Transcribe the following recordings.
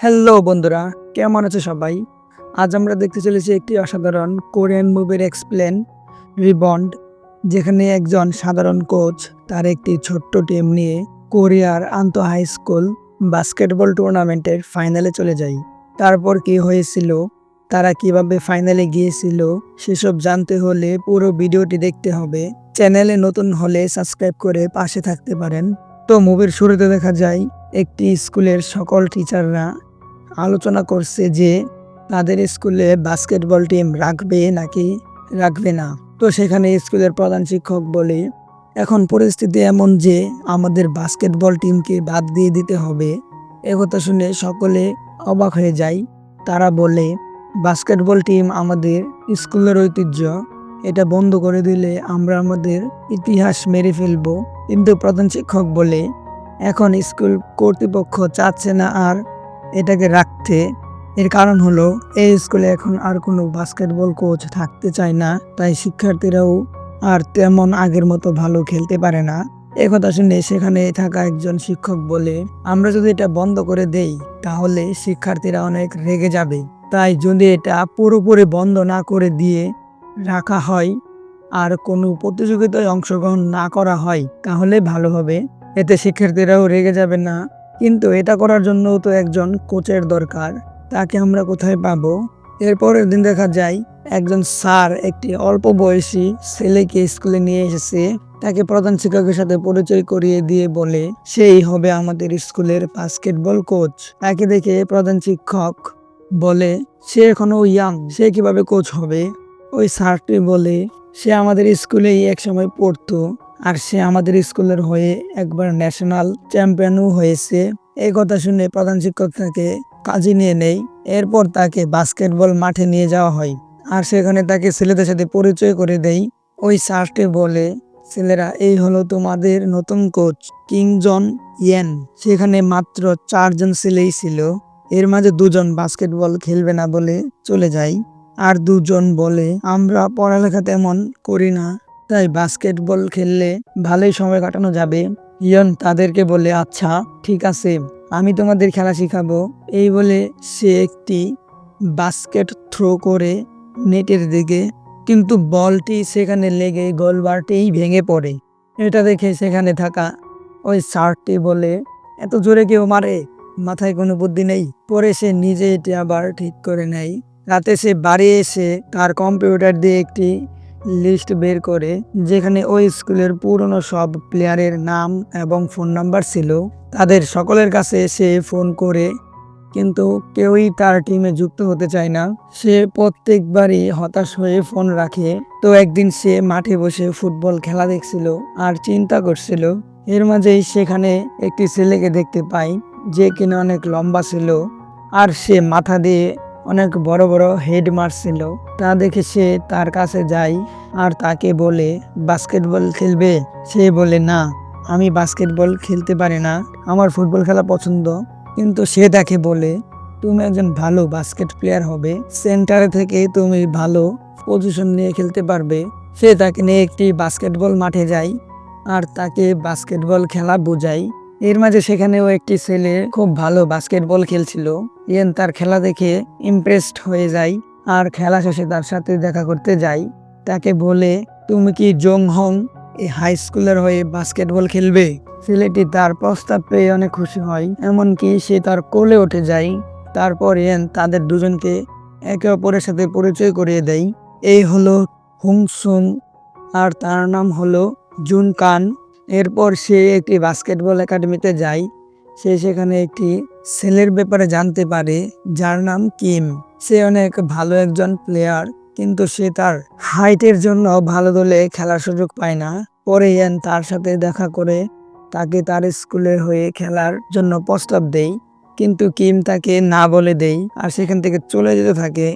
Hello বন্ধুরা। কেমন আছে সবাই? আজ আমরা দেখতে চলেছি একটি অসাধারণ কোরিয়ান মুভির এক্সপ্লেন রিবন্ড যেখানে একজন সাধারণ কোচ তার একটি ছোট্ট টিম নিয়ে কোরিয়ার আন্ত হাই স্কুল বাস্কেটবল টুর্নামেন্টের ফাইনালে চলে যায়। তারপর কি হয়েছিল? তারা কীভাবে ফাইনালে গিয়েছিল? সেসব জানতে হলে পুরো ভিডিওটি দেখতে হবে। চ্যানেলে নতুন হলে সাবস্ক্রাইব করে পাশে থাকতে পারেন। তো মুভির শুরুতে দেখা যায়, একটি স্কুলের সকল টিচাররা আলোচনা করছে যে তাদের স্কুলে বাস্কেটবল টিম রাখবে নাকি রাখবে না। তো সেখানে স্কুলের প্রধান শিক্ষক বলে, এখন পরিস্থিতি এমন যে আমাদের বাস্কেটবল টিমকে বাদ দিয়ে দিতে হবে। একথা শুনে সকলে অবাক হয়ে যায়। তারা বলে বাস্কেটবল টিম আমাদের স্কুলের ঐতিহ্য। এটা বন্ধ করে দিলে আমরা আমাদের ইতিহাস মেরে ফেলব। কিন্তু প্রধান শিক্ষক বলে, এখন স্কুল কর্তৃপক্ষ চাচ্ছে না আর এটাকে রাখতে। এর কারণ হলো, এই স্কুলে এখন আর কোনো বাস্কেটবল কোচ থাকতে চায় না, তাই শিক্ষার্থীরাও আর তেমন আগের মতো ভালো খেলতে পারে না। একথা শুনে সেখানে থাকা একজন শিক্ষক বলে, আমরা যদি এটা বন্ধ করে দেই, তাহলে শিক্ষার্থীরা অনেক রেগে যাবে। তাই যদি এটা পুরোপুরি বন্ধ না করে দিয়ে রাখা হয়, আর কোনো প্রতিযোগিতায় অংশগ্রহণ না করা হয়, তাহলে ভালো হবে। এতে শিক্ষার্থীরাও রেগে যাবে না। কিন্তু এটা করার জন্য তো একজন কোচের দরকার, তাকে আমরা কোথায় পাবো? এরপরের দিন দেখা যায়, একজন স্যার একটি অল্প বয়সী ছেলেকে স্কুলে নিয়ে এসেছে, তাকে প্রধান শিক্ষকের সাথে পরিচয় করিয়ে দিয়ে বলে, সেই হবে আমাদের স্কুলের বাস্কেটবল কোচ তাকে দেখে প্রধান শিক্ষক বলে, সে এখনও ইয়াং সে কীভাবে কোচ হবে? ওই স্যারটি বলে, সে আমাদের স্কুলেই একসময় পড়তো। আর সে আমাদের স্কুলের হয়ে একবার ন্যাশনাল চ্যাম্পিয়নও হয়েছে। এই কথা শুনে প্রধান শিক্ষক তাকে কাজে নিয়ে নেই এরপর তাকে বাস্কেটবল মাঠে নিয়ে যাওয়া হয় আর সেখানে তাকে ছেলেদের সাথে পরিচয় করে দেই ওই স্যারটি বলে, ছেলেরা, এই হলো তোমাদের নতুন কোচ কিং জন ইয়েন। সেখানে মাত্র চারজন ছেলেই ছিল। এর মাঝে দুজন বাস্কেটবল খেলবে না বলে চলে যায়। আর দুজন বলে, আমরা পড়ালেখা তেমন করি না। তাই বাস্কেটবল খেললে ভালোই সময় কাটানো যাবে। ইয়ন তাদেরকে বলে আচ্ছা ঠিক আছে, আমি তোমাদের খেলা শিখাবো। এই বলে সে একটি বাস্কেট থ্রো করে নেটের দিকে, কিন্তু বলটি সেখানে লেগে গোলবারটিই ভেঙে পড়ে। এটা দেখে সেখানে থাকা ওই শার্টটি বলে, এত জোরে কেউ মারে, মাথায় কোনো বুদ্ধি নেই। পরে সে নিজে এটি আবার ঠিক করে নেয়। রাতে সে বাড়ি এসে তার কম্পিউটার দিয়ে একটি লিস্ট বের করে যেখানে ওই স্কুলের পুরনো সব প্লেয়ারের নাম এবং ফোন নাম্বার ছিল, তাদের সকলের কাছে সে ফোন করে। কিন্তু কেউই তার টিমে যুক্ত হতে চায় না। সে প্রত্যেকবারই হতাশ হয়ে ফোন রাখে। তো একদিন সে মাঠে বসে ফুটবল খেলা দেখছিল আর চিন্তা করছিল। এর মাঝেই সেখানে একটি ছেলেকে দেখতে পাই যে কিনা অনেক লম্বা ছিল। আর সে মাথা দিয়ে অনেক বড় বড় হেড মারছিল তা দেখে সে তার কাছে যায় আর তাকে বলে, বাস্কেটবল খেলবে? সে বলে, না, আমি বাস্কেটবল খেলতে পারি না, আমার ফুটবল খেলা পছন্দ। কিন্তু সে তাকে বলে, তুমি একজন ভালো বাস্কেট প্লেয়ার হবে, সেন্টারে থেকে তুমি ভালো পজিশন নিয়ে খেলতে পারবে। সে তাকে নিয়ে একটি বাস্কেটবল মাঠে যায় আর তাকে বাস্কেটবল খেলা বোঝায়। এর মাঝে সেখানেও একটি ছেলে খুব ভালো বাস্কেটবল খেলছিল। ইয়েন তার খেলা দেখে ইমপ্রেসড হয়ে যায় আর খেলা শেষে তার সাথে দেখা করতে যায়। তাকে বলে, তুমি কি জং হং হাই স্কুলের হয়ে বাস্কেটবল খেলবে? ছেলেটি তার প্রস্তাব পেয়ে অনেক খুশি হয়, এমনকি সে তার কোলে উঠে যায়। তারপর ইয়েন তাদের দুজনকে একে অপরের সাথে পরিচয় করিয়ে দেয়। এই হলো হুংসুং, আর তার নাম হলো জুন কান এরপর সে একটি বাস্কেটবল একাডেমিতে যায়। সে সেখানে একটি ছেলের ব্যাপারে জানতে পারে, যার নাম কিম। সে অনেক ভালো একজন প্লেয়ার কিন্তু সে তার হাইটের জন্য ভালো দলে খেলার সুযোগ পায় না। পরে ইয়ান তার সাথে দেখা করে তাকে তার স্কুলের হয়ে খেলার জন্য প্রস্তাব দেয়, কিন্তু কিম তাকে না বলে দেই আর সেখান থেকে চলে যেতে থাকে।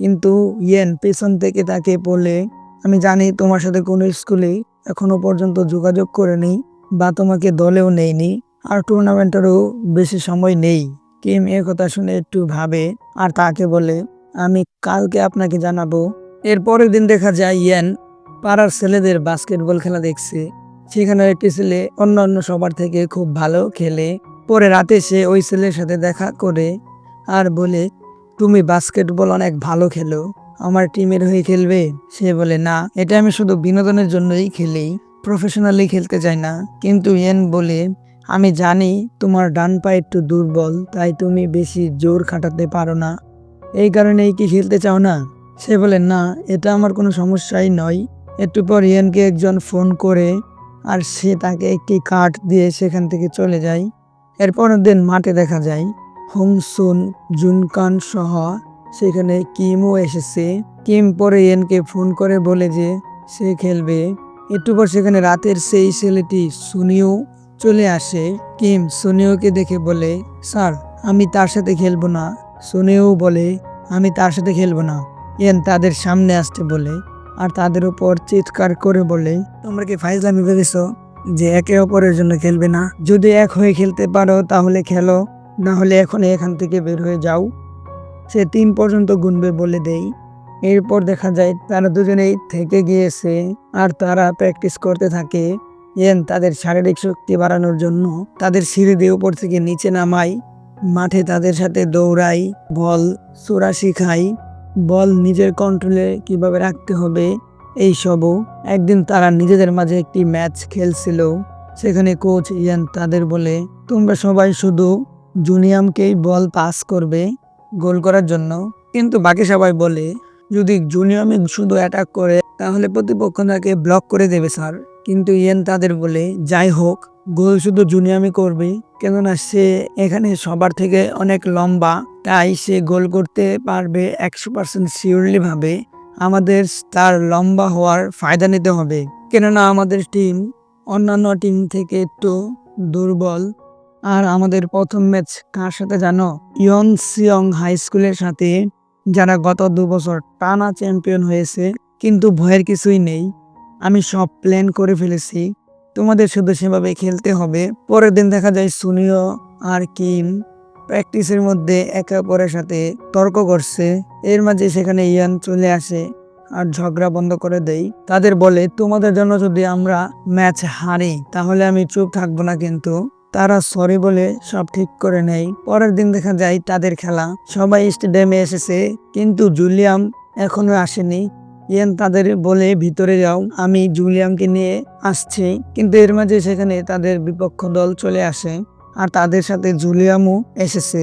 কিন্তু ইয়েন পেছন থেকে তাকে বলে, আমি জানি তোমার সাথে কোনো স্কুলে এখনও পর্যন্ত যোগাযোগ করে নেই বা তোমাকে দলেও নেইনি আর টুর্নামেন্টেরও বেশি সময় নেই। কিম এ কথা শুনে একটু ভাবে আর তাকে বলে, আমি কালকে আপনাকে জানাব। এর পরের দিন দেখা যায় ইয়েন পাড়ার ছেলেদের বাস্কেটবল খেলা দেখছে। সেখানে একটি ছেলে অন্য অন্য সবার থেকে খুব ভালো খেলে। পরে রাতে সে ওই ছেলের সাথে দেখা করে আর বলে, তুমি বাস্কেটবল অনেক ভালো খেলো। আমার টিমের হয়ে খেলবে? সে বলে, না, এটা আমি শুধু বিনোদনের জন্যই খেলি। প্রফেশনালি খেলতে চাই না। কিন্তু ইয়েন বলে, আমি জানি তোমার ডান পা একটু দুর্বল, তাই তুমি বেশি জোর খাটাতে পারো না। এই কারণেই কি খেলতে চাও না? সে বলে, না, এটা আমার কোনো সমস্যাই নয়। একটু পর ইয়েনকে একজন ফোন করে, আর সে তাকে একটি কাঠ দিয়ে সেখান থেকে চলে যায়। এরপরের দিন মাঠে দেখা যায়, হংসুন, জুনকান সহ সেখানে কিমও এসেছে। কিম পরে এনকে ফোন করে বলে যে সে খেলবে। একটু পর সেখানে রাতের সেই ছেলেটি সুনিও চলে আসে। কিম সুনিওকে দেখে বলে, স্যার, আমি তার সাথে খেলব না। সুনিও বলে, আমি তার সাথে খেলব না। এন তাদের সামনে আসতে বলে আর তাদের উপর চিৎকার করে বলে, তোমরা কি ফাইজলামি ভেবেছ যে একে অপরের জন্য খেলবে না? যদি এক হয়ে খেলতে পারো তাহলে খেলো, না হলে এখন এখান থেকে বের হয়ে যাও। সে তিন পর্যন্ত গুনবে বলে দেই। এরপর দেখা যায় তারা দুজনেই থেকে গিয়েছে আর তারা প্র্যাকটিস করতে থাকে। ইয়েন তাদের শারীরিক শক্তি বাড়ানোর জন্য তাদের সিঁড়ি দিয়ে উপর থেকে নিচে নামাই। মাঠে তাদের সাথে দৌড়াই, বল চোরা শিখাই। বল নিজের কন্ট্রোলে কীভাবে রাখতে হবে, এই সবও। একদিন তারা নিজেদের মাঝে একটি ম্যাচ খেলছিল। সেখানে কোচ ইয়ান তাদের বলে, তোমরা সবাই শুধু জুনিয়ামকেই বল পাস করবে। গোল করার জন্য। কিন্তু বাকি সবাই বলে, যদি জুনিয়ামে শুধু অ্যাটাক করে, তাহলে প্রতিপক্ষ তাকে ব্লক করে দেবে, স্যার। কিন্তু ইয়েন তাদের বলে, যাই হোক, গোল শুধু জুনিয়ামি করবে, কেননা সে এখানে সবার থেকে অনেক লম্বা, তাই সে গোল করতে পারবে একশো পার্সেন্ট শিওরলি ভাবে। আমাদের তার লম্বা হওয়ার ফায়দা নিতে হবে। কেননা আমাদের টিম অন্যান্য টিম থেকে একটু দুর্বল আর আমাদের প্রথম ম্যাচ কার সাথে জানো? ইয়ন সিয়ং হাই স্কুলের সাথে, যারা গত দু বছর টানা চ্যাম্পিয়ন হয়েছে, কিন্তু ভয়ের কিছুই নেই। আমি সব প্ল্যান করে ফেলেছি। তোমাদের শুধু সেভাবে খেলতে হবে। পরের দিন দেখা যায় সুনিও আর কিম প্র্যাকটিসের মধ্যে একে অপরের সাথে তর্ক করছে। এর মাঝে সেখানে ইয়ান চলে আসে আর ঝগড়া বন্ধ করে দেই তাদের বলে, তোমাদের জন্য যদি আমরা ম্যাচ হারি, তাহলে আমি চুপ থাকব না কিন্তু। তারা সরি বলে সব ঠিক করে নেয়। পরের দিন দেখা যায় তাদের খেলা। সবাই স্টেডিয়ামে এসেছে, কিন্তু জুলিয়াম এখনও আসেনি। ইয়ান তাদের বলে, ভিতরে যাও, আমি জুলিয়ামকে নিয়ে আসছি। কিন্তু এর মাঝে সেখানে তাদের বিপক্ষ দল চলে আসে, আর তাদের সাথে জুলিয়ামও এসেছে।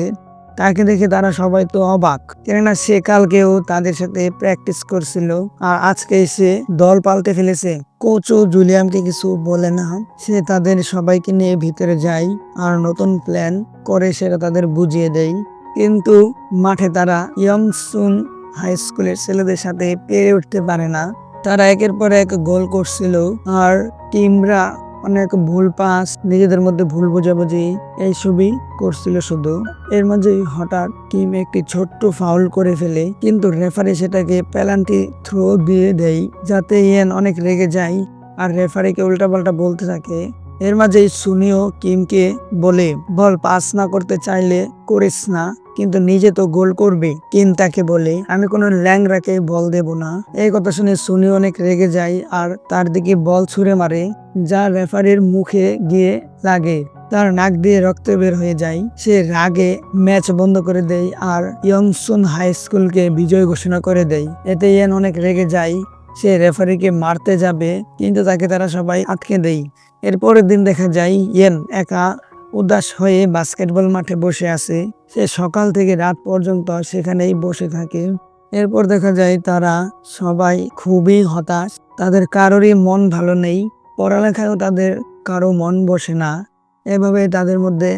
তাকে দেখে তারা সবাই তো অবাক। কেননা সে কালকেও তাদের সাথে প্র্যাকটিস করছিল। আর আজকে এসে দল পাল্টে ফেলেছে। কোচও জুলিয়ামকে কিছু বলে না। সে তাদের সবাইকে নিয়ে ভিতরে যায় আর নতুন প্ল্যান করে সেটা তাদের বুঝিয়ে দেয়। কিন্তু মাঠে তারা ইয়ংসুন হাই স্কুলের ছেলেদের সাথে পেরে উঠতে পারে না। তারা একের পর এক গোল করছিল। আর টিমরা অনেক ভুল পাস, নিজেদের মধ্যে ভুল বোঝাবুঝি, এইসবই করছিল শুধু। এর মাঝেই হঠাৎ কিম একটি ছোট্ট ফাউল করে ফেলে, কিন্তু রেফারি সেটাকে প্যালান্টি থ্রো দিয়ে দেয়, যাতে ইয়েন অনেক রেগে যায়। আর রেফারিকে উল্টাপাল্টা বলতে থাকে এর মাঝেই সুনিও কিমকে বলে, বল, পাস না করতে চাইলে করিস না, কিন্তু নিজে তো গোল করবে। কিম তাকে বলে, আমি কোনো ল্যাংরাকে বল দেব না। এই কথা শুনে সুনি অনেক রেগে যায় আর তার দিকে বল ছুঁড়ে মারে, যা রেফারির মুখে গিয়ে লাগে। তার নাক দিয়ে রক্ত বের হয়ে যায়। সে রাগে ম্যাচ বন্ধ করে দেয় আর ইয়ংসুন হাই স্কুলকে বিজয় ঘোষণা করে দেয়। এতে ইয়ান অনেক রেগে যায়। সে রেফারিকে মারতে যাবে, কিন্তু তাকে তারা সবাই আটকে দেয়। এরপরের দিন দেখা যায় ইয়েন একা উদাস হয়ে বাস্কেটবল মাঠে বসে আছে। সে সকাল থেকে রাত পর্যন্ত সেখানেই বসে থাকে। এরপর দেখা যায় তারা সবাই খুবই হতাশ। তাদের কারোরই মন ভালো নেই। পড়ালেখায়ও তাদের কারও মন বসে না। এভাবে তাদের মধ্যে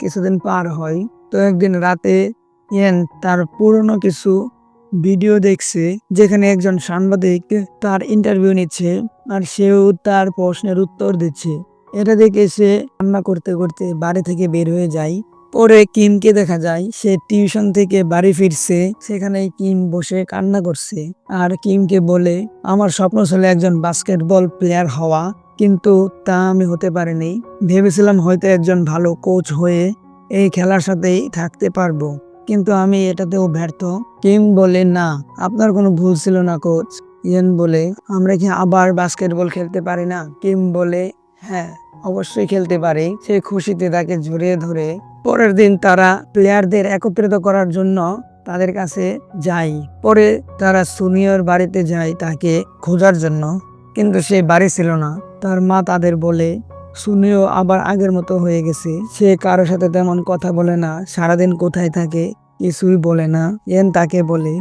কিছুদিন পার হয়। তো একদিন রাতে ইয়েন তার পুরনো কিছু ভিডিও দেখছে, যেখানে একজন সাংবাদিক তার ইন্টারভিউ নিচ্ছে আর সেও তার প্রশ্নের উত্তর দিচ্ছে। এটা দেখে সে রান্না করতে করতে বাড়ি থেকে বের হয়ে যায়। পরে কিমকে দেখা যায়, সে টিউশন থেকে বাড়ি ফিরছে সেখানে কিম বসে কান্না করছে। আর কিমকে বলে, আমার স্বপ্ন ছিল একজন বাস্কেটবল প্লেয়ার হওয়া, কিন্তু তা আমি হতে পারিনি। ভেবেছিলাম হয়তো একজন ভালো কোচ হয়ে এই খেলার সাথেই থাকতে পারব। কিন্তু আমি এটাতেও ব্যর্থ। কিম বলে, না, আপনার কোনো ভুল ছিল না, কোচ। ইয়েন বলে, আমরা কি আবার বাস্কেটবল খেলতে পারি না? কিম বলে হ্যাঁ অবশ্যই খেলতে পারে। সে খুশিতে তাকে জড়িয়ে ধরে। পরের দিন তারা প্লেয়ারদের একত্রিত করার জন্য তাদের কাছে যাই পরে তারা সুনিয়র বাড়িতে যায় তাকে খোঁজার জন্য। কিন্তু সে বাড়ি ছিল না। তার মা তাদের বলে সুনিও আবার আগের মতো হয়ে গেছে। সে কারোর সাথে তেমন কথা বলে না, সারাদিন কোথায় থাকে কিছুই বলে না। এন তাকে বলে,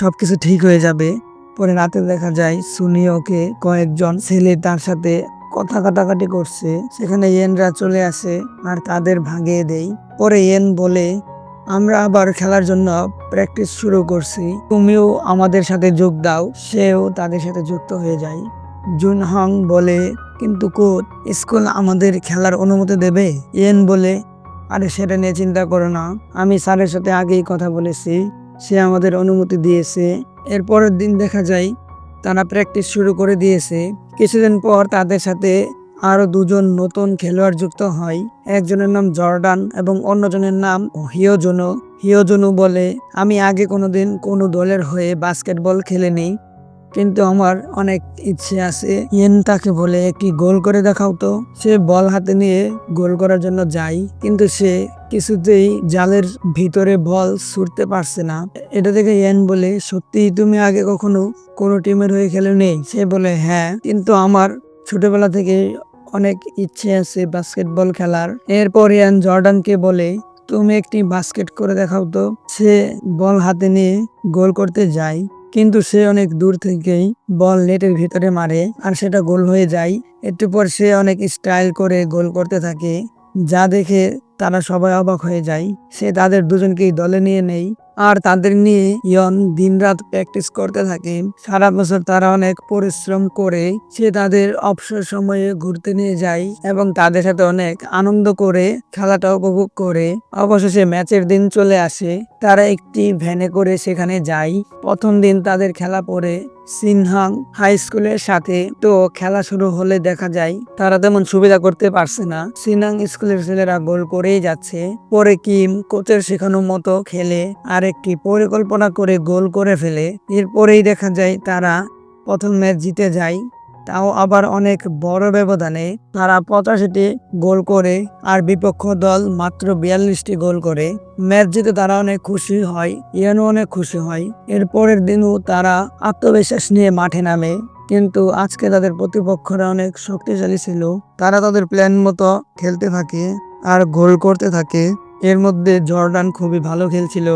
সবকিছু ঠিক হয়ে যাবে। পরে রাতে দেখা যায় সুনিওকে কয়েকজন ছেলে তার সাথে কথা কাটাকাটি করছে। সেখানে ইয়েনরা চলে আসে আর তাদের ভাগিয়ে দেয়। পরে ইয়েন বলে, আমরা আবার খেলার জন্য প্র্যাকটিস শুরু করছি। তুমিও আমাদের সাথে যোগ দাও। সেও তাদের সাথে যুক্ত হয়ে যায়। জুন হং বলে কিন্তু কোচ, স্কুল আমাদের খেলার অনুমতি দেবে? ইয়েন বলে, আরে সেটা নিয়ে চিন্তা করো না। আমি স্যারের সাথে আগেই কথা বলেছি। সে আমাদের অনুমতি দিয়েছে। এর পরের দিন দেখা যায়, তারা প্র্যাকটিস শুরু করে দিয়েছে। কিছুদিন পর তাদের সাথে আরও দুজন নতুন খেলোয়াড় যুক্ত হয়। একজনের নাম জর্ডান এবং অন্যজনের নাম হিয়োজনু। হিয়োজনু বলে, আমি আগে কোনোদিন কোনো দলের হয়ে বাস্কেটবল খেলে খেলিনি। কিন্তু আমার অনেক ইচ্ছে আছে। ইয়েন তাকে বলে একটি গোল করে দেখাও তো। সে বল হাতে নিয়ে গোল করার জন্য যায়, কিন্তু সে কিছুতেই জালের ভিতরে বল ছুটতে পারছে না। এটা দেখে ইয়েন বলে, সত্যি তুমি আগে কখনো কোনো টিমের হয়ে খেলে নেই? সে বলে হ্যাঁ কিন্তু আমার ছোটবেলা থেকে অনেক ইচ্ছে আছে বাস্কেটবল খেলার। এরপর ইয়ান জর্ডানকে বলে, তুমি একটি বাস্কেট করে দেখাও তো। সে বল হাতে নিয়ে গোল করতে যায়। কিন্তু সে অনেক দূর থেকেই বল নেটের ভিতরে মারে আর সেটা গোল হয়ে যায়। একটু পর সে অনেক স্টাইল করে গোল করতে থাকে। যা দেখে তারা সবাই অবাক হয়ে যায়। সে তাদের দুজনকেই দলে নিয়ে নেই। আর তাদের নিয়ে ইয়ন দিনরাত প্র্যাকটিস করতে থাকে। সারা বছর তারা অনেক পরিশ্রম করে সে তাদের অবসর সময়ে ঘুরতে নিয়ে যায় এবং তাদের সাথে অনেক আনন্দ করে, খেলাটা উপভোগ করে। অবশেষে ম্যাচের দিন চলে আসে। তারা একটি ভ্যানে করে সেখানে যায়। প্রথম দিন তাদের খেলা পরে সিনহাং হাই স্কুলের সাথে তো খেলা শুরু হলে দেখা যায় তারা তেমন সুবিধা করতে পারছে না। সিনহাং স্কুলের ছেলেরা গোল করেই যাচ্ছে। পরে কিম কোচের শেখানো মতো খেলে আর একটি পরিকল্পনা করে গোল করে ফেলে। এরপরেই দেখা যায় তারা প্রথম ম্যাচ জিতে যায়। তাও আবার অনেক বড় ব্যবধানে তারা পঁচাশিটি গোল করে আর বিপক্ষ দল মাত্র বিয়াল্লিশটি গোল করে। ম্যাচ জিতে তারা অনেক খুশি হয় ইয়ানও অনেক খুশি হয়। এর পরের দিনও তারা আত্মবিশ্বাস নিয়ে মাঠে নামে। কিন্তু আজকে তাদের প্রতিপক্ষরা অনেক শক্তিশালী ছিল। তারা তাদের প্ল্যান মতো খেলতে থাকে আর গোল করতে থাকে। এর মধ্যে জর্ডান খুবই ভালো খেলছিল।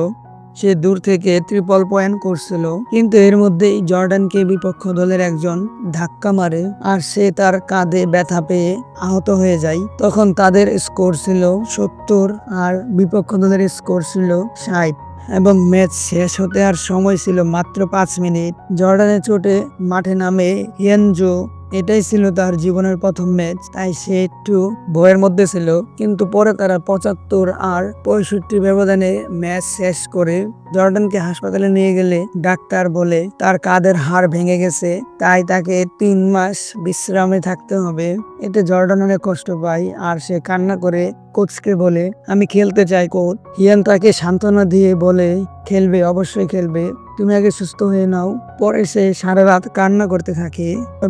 সে দূর থেকে ত্রিপল পয়েন্ট করছিল। কিন্তু এর মধ্যেই জর্ডানকে বিপক্ষ দলের একজন ধাক্কা মারে আর সে তার কাঁধে ব্যথা পেয়ে আহত হয়ে যায়। তখন তাদের স্কোর ছিল সত্তর আর বিপক্ষ দলের স্কোর ছিল ষাট এবং ম্যাচ শেষ হতে আর সময় ছিল মাত্র পাঁচ মিনিট। জর্ডানের চোটে মাঠে নামে হিয়েনজো এটাই ছিল তার জীবনের প্রথম ম্যাচ। তাই সে একটু ভয়ের মধ্যে ছিল, কিন্তু পরে তারা পঁচাত্তর আর পঁয়ষট্টি ব্যবধানে ম্যাচ শেষ করে জর্ডানকে হাসপাতালে নিয়ে গেলে ডাক্তার বলে তার কাদের হাড় ভেঙে গেছে, তাই তাকে তিন মাস বিশ্রামে থাকতে হবে। এতে জর্ডান অনেক কষ্ট পায় আর সে কান্না করে কোচকে বলে, আমি খেলতে চাই কোচ। হিয়ান তাকে সান্ত্বনা দিয়ে বলে, খেলবে, অবশ্যই খেলবে। তুমি আগে সুস্থ হয়ে নাও। পরে সে সারা রাত কান্না করতে থাকে।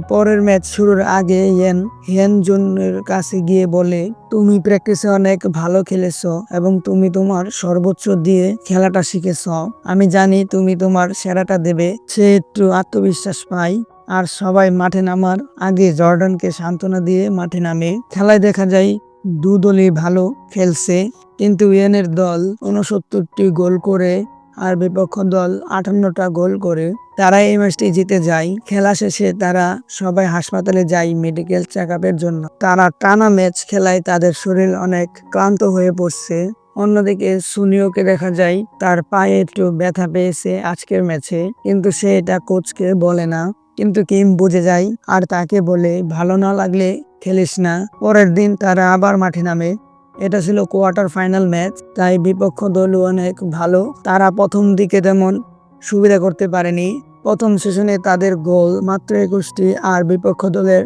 পরের ম্যাচ শুরুর আগে ইয়েন হিয়ান জনের কাছে গিয়ে বলে, তুমি প্র্যাকটিসে অনেক ভালো খেলেছ এবং তুমি তোমার সর্বোচ্চ দিয়ে খেলাটা শিখেছ। আমি জানি তুমি তোমার সেরাটা দেবে। সে একটু আত্মবিশ্বাস পায় আর সবাই মাঠে নামার আগে জর্ডানকে সান্ত্বনা দিয়ে মাঠে নামে। খেলায় দেখা যায় দু দলই ভালো খেলছে, কিন্তু ইয়েনের দল উনসত্তরটি গোল করে, আর বিপক্ষ দল আটান্নটা গোল করে। তারা এই ম্যাচটি জিতে যায়। খেলা শেষে তারা সবাই হাসপাতালে যায় মেডিকেল চেক জন্য। তারা টানা ম্যাচ খেলায় তাদের শরীর অনেক ক্লান্ত হয়ে পড়ছে। অন্যদিকে সুনিওকে দেখা যায়, তার পায়ে একটু ব্যথা পেয়েছে আজকের ম্যাচে, কিন্তু সে এটা কোচকে বলে না। কিন্তু কিম বুঝে যায়, আর তাকে বলে, ভালো না লাগলে খেলিস না। পরের দিন তারা আবার মাঠে নামে। এটা ছিল কোয়ার্টার ফাইনাল ম্যাচ, তাই বিপক্ষ দলও অনেক ভালো। তারা প্রথম দিকে তেমন সুবিধা করতে পারেনি। প্রথম সেশনে তাদের গোল মাত্র একুশটি আর বিপক্ষ দলের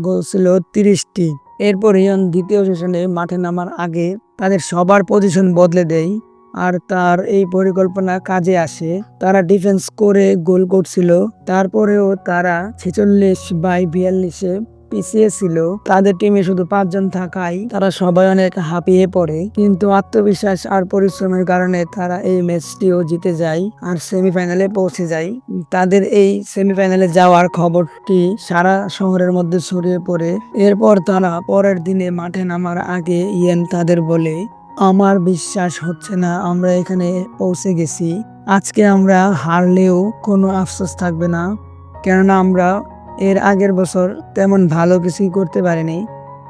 গোল ছিল তিরিশটি। এরপর ইয়ন দ্বিতীয় সেশনে মাঠে নামার আগে তাদের সবার পজিশন বদলে দেয় আর তার এই পরিকল্পনা কাজে আসে। তারা ডিফেন্স করে গোল করছিল। তারপরেও তারা ছেচল্লিশ বাই বিয়াল্লিশে পিছিয়ে ছিল। তাদের টিমে শুধু পাঁচজন থাকায় তারা সবাই অনেক হাঁপিয়ে পড়ে। কিন্তু আত্মবিশ্বাস আর পরিশ্রমের কারণে তারা এই ম্যাচটিও জিতে যায় আর সেমিফাইনালে পৌঁছে যায়। তাদের এই সেমিফাইনালে যাওয়ার খবরটি সারা শহরের মধ্যে ছড়িয়ে পড়ে। এরপর তারা পরের দিনে মাঠে নামার আগে ইয়েন তাদের বলে, আমার বিশ্বাস হচ্ছে না, আমরা এখানে পৌঁছে গেছি। আজকে আমরা হারলেও কোনো আফসোস থাকবে না। কেননা আমরা এর আগের বছর তেমন ভালো কিছুই করতে পারিনি,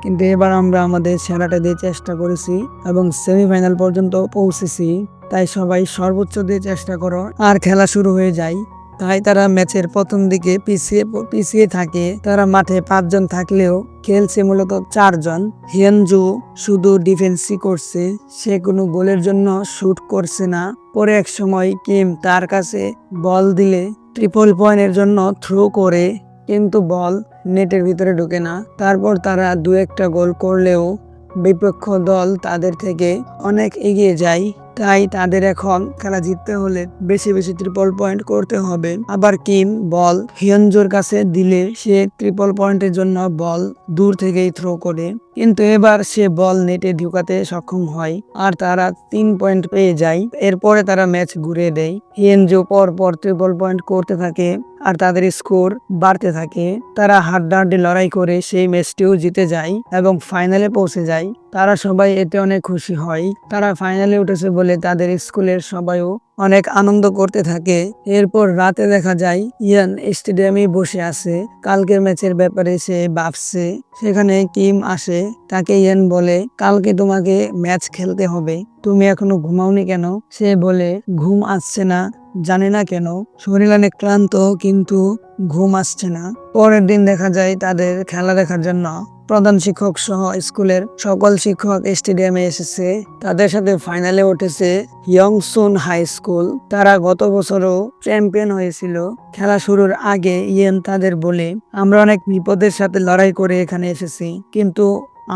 কিন্তু এবার আমরা আমাদের সেরাটা দিয়ে চেষ্টা করেছি এবং সেমিফাইনাল পর্যন্ত পৌঁছেছি, তাই সবাই সর্বোচ্চ দিয়ে চেষ্টা করো, আর খেলা শুরু হয়ে যায়। তাই তারা ম্যাচের প্রথম দিকে পিছিয়ে পিছিয়ে থাকে, তারা মাঠে পাঁচজন থাকলেও খেলছে মূলত চারজন। হিয়নজু শুধু ডিফেন্সই করছে, সে কোনো গোলের জন্য শুট করছে না। পরে এক সময় কিম তার কাছে বল দিলে ট্রিপল পয়েন্টের জন্য থ্রো করে কিন্তু বল নেটের ভিতরে ঢুকে না। তারপর তারা দু একটা গোল করলেও বিপক্ষ দল তাদের থেকে অনেক এগিয়ে যায়। তাই তাদের এখন খেলা জিততে হলে বেশি বেশি ট্রিপল পয়েন্ট করতে হবে। আবার কিম, বল হিয়নজোর কাছে দিলে সে ট্রিপল পয়েন্টের জন্য বল দূর থেকেই থ্রো করে। কিন্তু এবার সে বল নেটে ঢুকাতে সক্ষম হয় আর তারা তিন পয়েন্ট পেয়ে যায়। এরপরে তারা ম্যাচ ঘুরে দেয়। হিয়েনজো পর পর ট্রিপল পয়েন্ট করতে থাকে আর তাদের স্কোর বাড়তে থাকে। তারা হাড্ডাহাড্ডি লড়াই করে সেই ম্যাচটিও জিতে যায় এবং ফাইনালে পৌঁছে যায়। তারা সবাই এতে অনেক খুশি হয়। তারা ফাইনালে উঠেছে বলে তাদের স্কুলের সবাইও অনেক আনন্দ করতে থাকে। এরপর রাতে দেখা যায়, ইয়ান স্টেডিয়ামে বসে আছে। কালকের ম্যাচের ব্যাপারে সে ভাবছে, সেখানে কিম আসে, তাকে ইয়ান বলে, কালকে তোমাকে ম্যাচ খেলতে হবে। তুমি এখনও ঘুমাওনি কেন? সে বলে, ঘুম আসছে না, জানে না কেন। শরীর অনেক ক্লান্ত, কিন্তু ঘুম আসছে না। পরের দিন দেখা যায় তাদের খেলা দেখার জন্য প্রধান শিক্ষক সহ স্কুলের সকল শিক্ষক স্টেডিয়ামে এসেছে। তাদের সাথে ফাইনালে উঠেছে ইয়ংসুন হাই স্কুল তারা গত বছরও চ্যাম্পিয়ন হয়েছিল। খেলা শুরুর আগে ইয়েন তাদের বলে, আমরা অনেক বিপদের সাথে লড়াই করে এখানে এসেছি, কিন্তু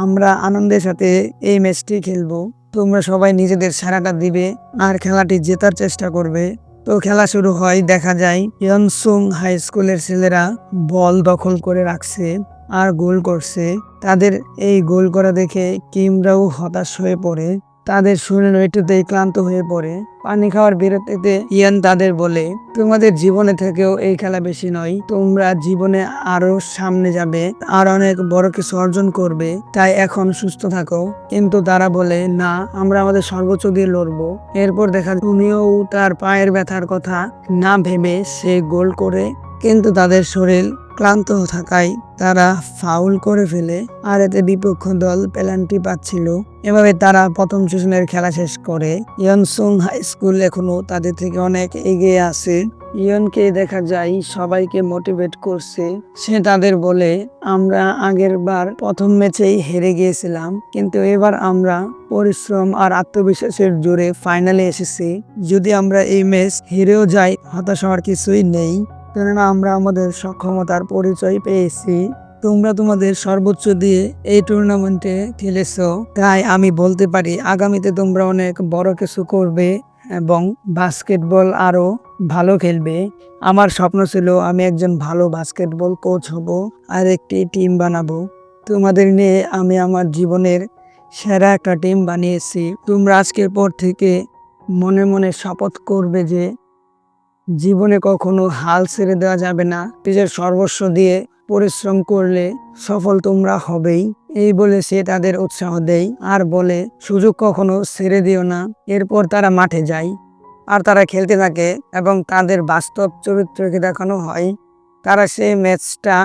আমরা আনন্দের সাথে এই ম্যাচটি খেলব। তোমরা সবাই নিজেদের সারাটা দিবে আর খেলাটি জেতার চেষ্টা করবে। তো খেলা শুরু হয়, দেখা যায় ইয়নসুং হাই স্কুলের ছেলেরা বল দখল করে রাখছে। আর গোল করছে। তাদের এই গোল করা দেখে কিমরাও হতাশ হয়ে পড়ে। তাদের শরীর একটুতেই ক্লান্ত হয়ে পড়ে। পানি খাওয়ার বিরতিতে ইয়ান তাদের বলে, তোমাদের জীবনে থেকেও এই খেলা বেশি নয়। তোমরা জীবনে আরও সামনে যাবে, আর অনেক বড় কিছু অর্জন করবে। তাই এখন সুস্থ থাকো। কিন্তু তারা বলে, না, আমরা আমাদের সর্বোচ্চ দিয়ে লড়বো। এরপর দেখা তুমিও তার পায়ের ব্যথার কথা না ভেবে সে গোল করে। কিন্তু তাদের শরীর ক্লান্ত থাকায় তারা ফাউল করে ফেলে আর এতে বিপক্ষ দল পেনাল্টি পাচ্ছিল। এভাবে তারা প্রথম সেশনের খেলা শেষ করে। ইয়নসুং হাই স্কুল এখনও তাদের থেকে অনেক এগিয়ে আছে। ইয়নকে দেখা যায় সবাইকে মোটিভেট করছে। সে তাদের বলে, আমরা আগের বার প্রথম ম্যাচেই হেরে গিয়েছিলাম, কিন্তু এবার আমরা পরিশ্রম আর আত্মবিশ্বাসের জোরে ফাইনালে এসেছি। যদি আমরা এই ম্যাচ হেরেও যাই, হতাশ হওয়ার কিছুই নেই। কেননা আমরা আমাদের সক্ষমতার পরিচয় পেয়েছি। তোমরা তোমাদের সর্বোচ্চ দিয়ে এই টুর্নামেন্টে খেলেছো। তাই আমি বলতে পারি, আগামীতে তোমরা অনেক বড় কিছু করবে এবং বাস্কেটবল আরও ভালো খেলবে। আমার স্বপ্ন ছিল আমি একজন ভালো বাস্কেটবল কোচ হব, আর একটি টিম বানাবো। তোমাদের নিয়ে আমি আমার জীবনের সেরা একটা টিম বানিয়েছি। তোমরা আজকের পর থেকে মনে মনে শপথ করবে যে জীবনে কখনো হাল ছেড়ে দেওয়া যাবে না। নিজের সর্বস্ব দিয়ে পরিশ্রম করলে সফল তোমরা হবেই। এই বলে সে তাদের উৎসাহ দেয়, আর বলে, সুযোগ কখনো ছেড়ে দিও না। এরপর তারা মাঠে যায়। আর তারা খেলতে থাকে এবং তাদের বাস্তব চরিত্রকে দেখানো হয়। তারা সেই ম্যাচটা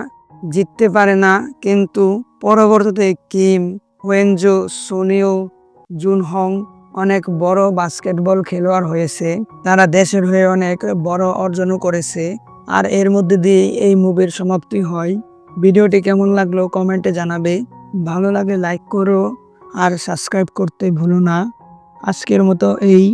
জিততে পারে না, কিন্তু পরবর্তীতে কিম, ওয়েনজো, সোনিও, জুনহং অনেক বড় বাস্কেটবল খেলোয়াড় হয়েছে। তারা দেশের হয়ে অনেক বড় অর্জনও করেছে। আর এর মধ্যে দিয়ে এই মুভির সমাপ্তি হয়। ভিডিওটি কেমন লাগল কমেন্টে জানাবে। ভালো লাগে লাইক করো আর সাবস্ক্রাইব করতে ভুলো না। আজকের মতো এই।